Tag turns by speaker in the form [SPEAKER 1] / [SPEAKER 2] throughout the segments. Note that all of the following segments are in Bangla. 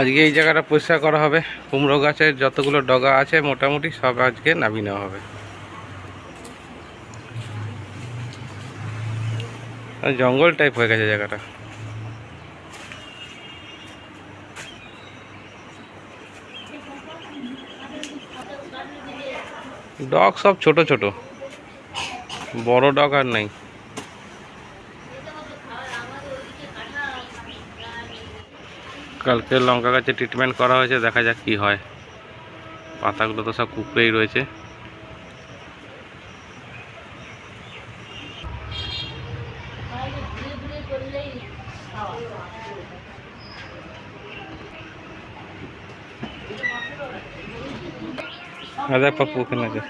[SPEAKER 1] আজকে এই জায়গাটা পরিষ্কার করা হবে। কুমড়ো গাছের যতগুলো ডগা আছে, মোটামুটি সব আজকে নামিয়ে নেওয়া হবে। জঙ্গল টাইপ হয়ে গেছে জায়গাটা। ডগ সব ছোট ছোট। বড় ডগ আর নাই। কালকে লঙ্কা গাছে ট্রিটমেন্ট করা হয়েছে, দেখা যাক কি হয়। পাতাগুলো তো সব কুকড়েই রয়েছে। আদা পাপ্পু ওখানে আছে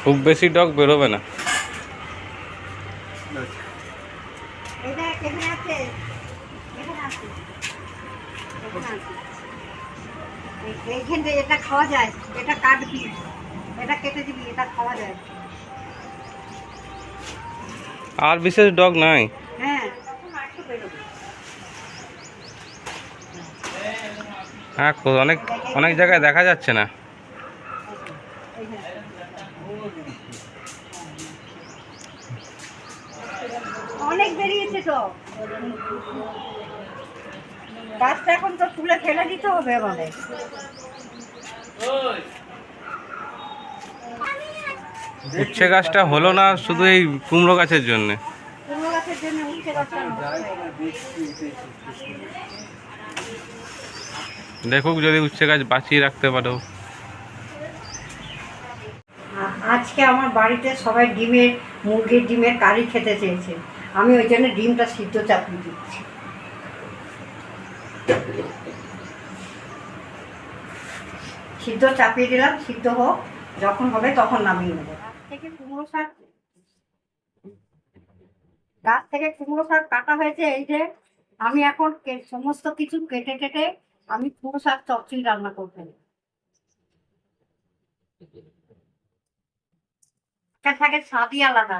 [SPEAKER 1] খুব বেশি ডগ বেরোবে না
[SPEAKER 2] এটা এখানে আছে এখানে আছে এখানে আছে এই- এইখান থেকে এটা খাওয়া যায় এটা কাটবি এটা কেটে দিবি এটা খাওয়া যায়।
[SPEAKER 1] আর বিশেষ ডগ নাই?
[SPEAKER 2] হ্যাঁ।
[SPEAKER 1] হ্যাঁ অনেক অনেক জায়গায় দেখা যাচ্ছে না।
[SPEAKER 2] অনেক বেরিয়েছে তো। গাছটা এখন তো তুলে ফেলে দিতে হবে আমাদের।
[SPEAKER 1] উচ্ছে গাছটা হলো না শুধু এই কুমড়ো গাছের জন্য। দেখুক যদি উচ্ছে গাছ বাঁচিয়ে রাখতে পারো।
[SPEAKER 2] আজকে আমার বাড়িতে সবাই ডিমের মুরগির ডিমের কারি খেতে চেয়েছে। আমি ওই জন্য ডিমটা সিদ্ধ চাপিয়ে দিচ্ছি। সিদ্ধ চাপিয়ে দিলাম, সিদ্ধ হোক, যখন হবে তখন নামিয়ে নেব। গাছ থেকে কুমড়ো শাক গাছ থেকে কুমড়ো শাক কাটা হয়েছে, এই যে আমি এখন সমস্ত কিছু কেটে কেটে আমি কুমড়ো শাক চচ্চড়ি রান্না করতে শাকের স্বাদই আলাদা।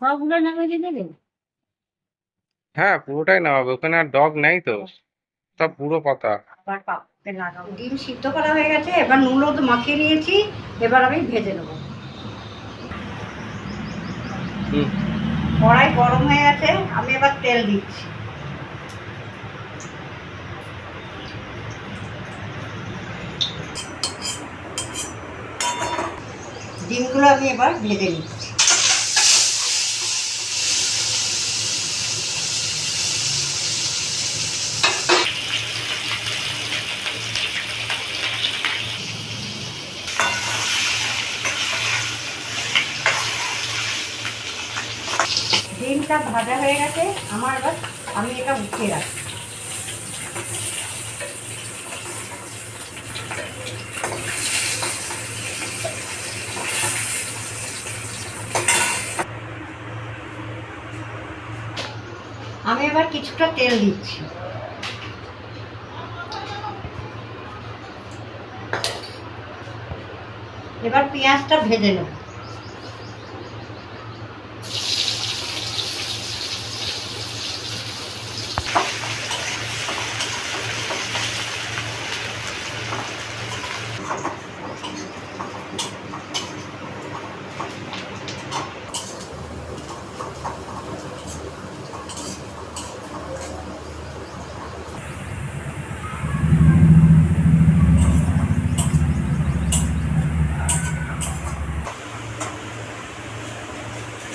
[SPEAKER 2] সবগুলো নামিয়ে দিয়ে
[SPEAKER 1] হ্যাঁ পুরোটাই নামাবে। ওখানে আর ডগ নেই তো। সব পুরো পাতা।
[SPEAKER 2] ডিম সিদ্ধ করা হয়ে গেছে এবার নুন হলুদ মাখিয়ে নিয়েছি এবার আমি ভেজে নেব। কড়াই গরম হয়ে গেছে আমি এবার তেল দিচ্ছি। ডিমগুলো আমি এবার ভেজে নিচ্ছি। ডিমটা ভাজা হয়ে গেছে, আমার এবার আমি এটা উঠিয়ে রাখি আমি এবার কিছুটা তেল দিচ্ছি। এবার পেঁয়াজটা ভেজে নেব।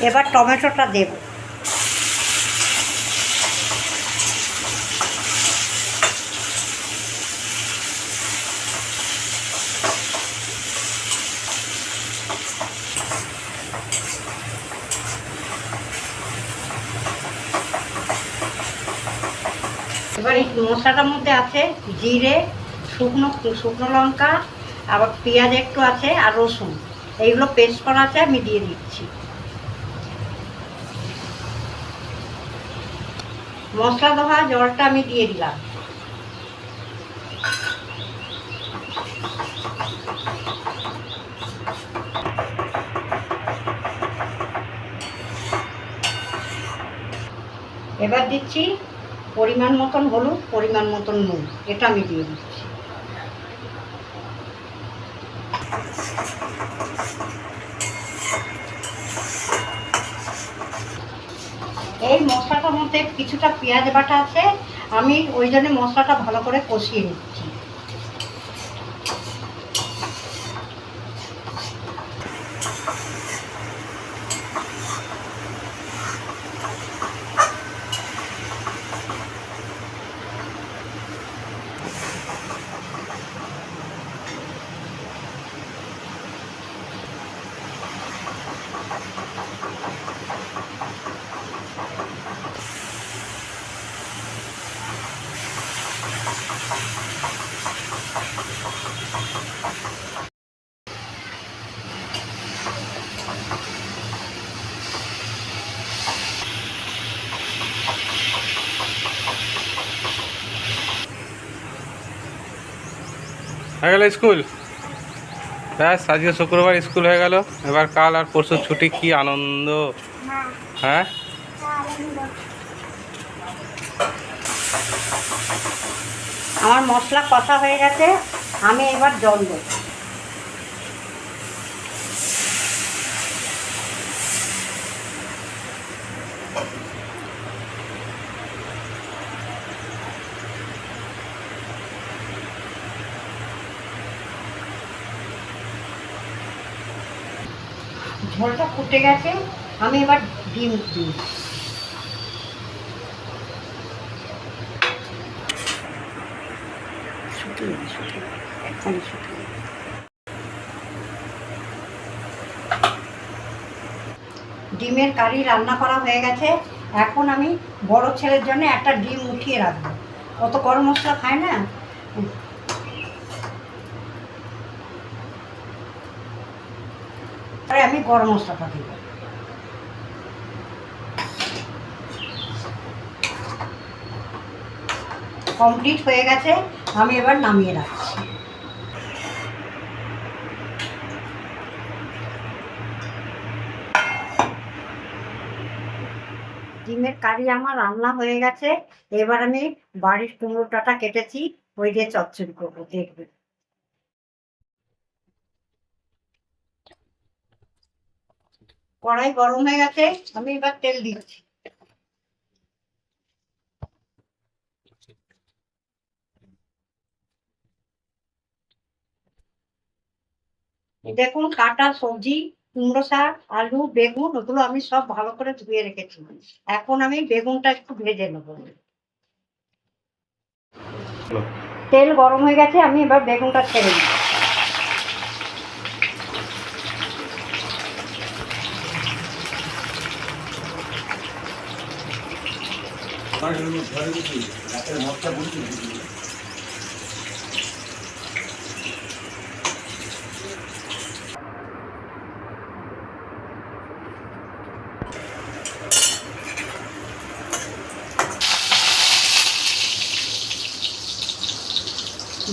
[SPEAKER 2] এবার টমেটোটা দেব। এবার এই মশলাটার মধ্যে আছে জিরে, শুকনো শুকনো লঙ্কা, আবার পেঁয়াজ একটু আছে আর রসুন। এইগুলো পেস্ট করা আছে, আমি দিয়ে দিচ্ছি। মশলা ধোয়া, জলটা আমি দিয়ে দিলাম। এবার দিচ্ছি পরিমাণ মতন হলুদ, পরিমাণ মতন নুন। এটা আমি দিয়ে দিচ্ছি। এই মশলাটার মধ্যে কিছুটা পেঁয়াজ বাটা আছে, আমি ওই জন্য মশলাটা ভালো করে কষিয়ে নিচ্ছি।
[SPEAKER 1] হয়ে গেল স্কুল। ব্যাস, আজকে শুক্রবার স্কুল হয়ে গেল। এবার কাল আর পরশু ছুটি, কি আনন্দ। হ্যাঁ?
[SPEAKER 2] আমার মশলা কথা হয়ে গেছে, আমি এবার জল দেব। ঝোলটা ফুটে গেছে আমি এবার ডিম দিই। শুকিয়ে শুকিয়ে এক্ষুনি শুকিয়ে ডিমের কারি রান্না করা হয়ে গেছে। এখন আমি বড় ছেলের জন্য একটা ডিম উঠিয়ে রাখব। অত গরম মশলা খায় না আরে আমি গরম মশলাটা দিব। কমপ্লিট হয়ে গেছে, আমি এবার নামিয়ে রাখছি। ডিমের কারি আমার রান্না হয়ে গেছে, এবার আমি বাড়ির কুমড়োটাটা কেটেছি, ওই দিয়ে চচ্চড়ি করব দেখবে কড়াই গরম হয়ে গেছে আমি এবার তেল দিচ্ছি। দেখুন কাটা সবজি কুমড়ো শাক আলু বেগুন ওগুলো আমি সব ভালো করে ধুয়ে রেখেছি। এখন আমি বেগুনটা একটু ভেজে নেব। তেল গরম হয়ে গেছে আমি এবার বেগুনটা ছেড়ে দিই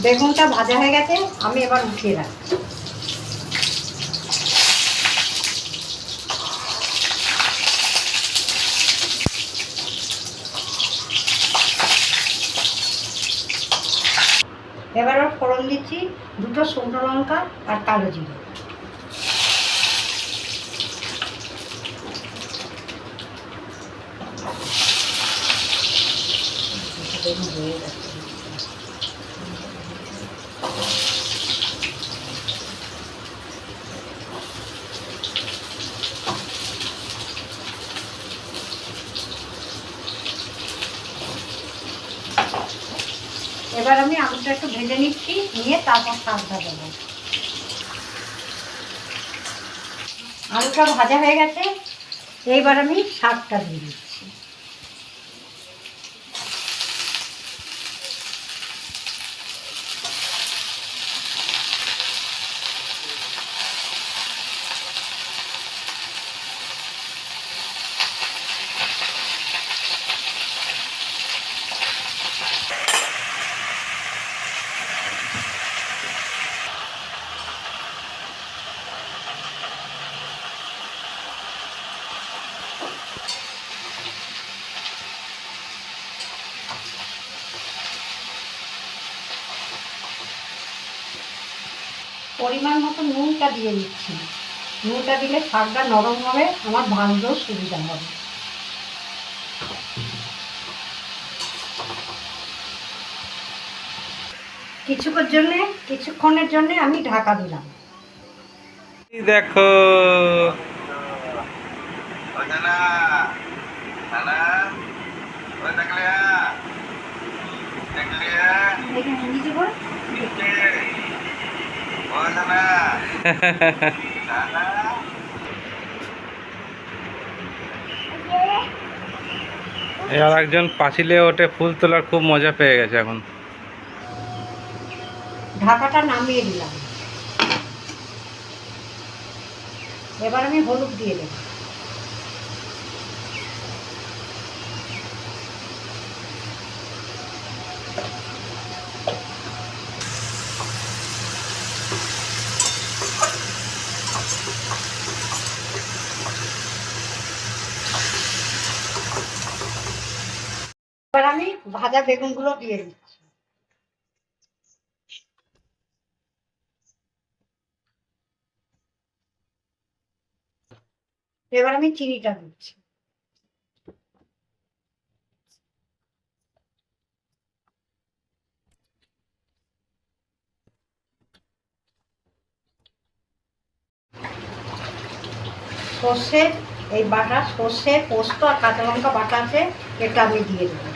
[SPEAKER 2] বেগুনটা ভাজা হয়ে গেছে আমি এবার উঠিয়ে রাখছি। এবার ওর ফোড়ন দিচ্ছি দুটো শুকনো লঙ্কা আর কালো জিরে। হয়ে যাচ্ছে এবার আমি আলুটা একটু ভেজে নিচ্ছি, নিয়ে তারপর শাকটা দেবো। আলুটা ভাজা হয়ে গেছে, এইবার আমি শাকটা দিয়ে দিচ্ছি পরিমাণ মতো নুনটা দিয়ে দিচ্ছি নুনটা দিলে শাকটা নরম হবে আমার ভাজতেও সুবিধা হবে। কিছুক্ষণের জন্যে কিছুক্ষণের জন্যে আমি ঢাকা দিলাম।
[SPEAKER 1] দেখো।
[SPEAKER 3] Sana. Sana.
[SPEAKER 1] এবার একজন পাঁচিলে ওঠে ফুল তোলার খুব মজা পেয়ে গেছে এখন।
[SPEAKER 2] ঢাকাটা নামিয়ে দিলাম। এবার আমি হলুদ দিয়ে দেব এবার আমি ভাজা বেগুনগুলো দিয়ে দিচ্ছি। এবার আমি চিনিটা দিচ্ছি। সর্ষে, এই বাটা, সর্ষে, পোস্ত আর কাঁচা লঙ্কা বাটা আছে, এটা আমি দিয়ে দেবো।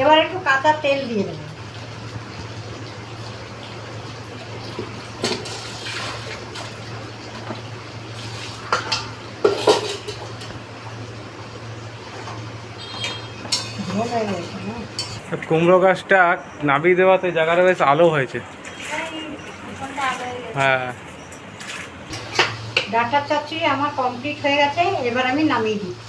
[SPEAKER 2] এবার একটু কাঁচা তেল দিয়ে দেবো
[SPEAKER 1] কুমড়ো গাছটা নাবিয়ে দেওয়াতে জায়গাটা বেশ আলো হয়েছে। হ্যাঁ।
[SPEAKER 2] ডাঁটার চচ্চড়ি আমার কমপ্লিট হয়ে গেছে এবার আমি নামিয়ে দিচ্ছি।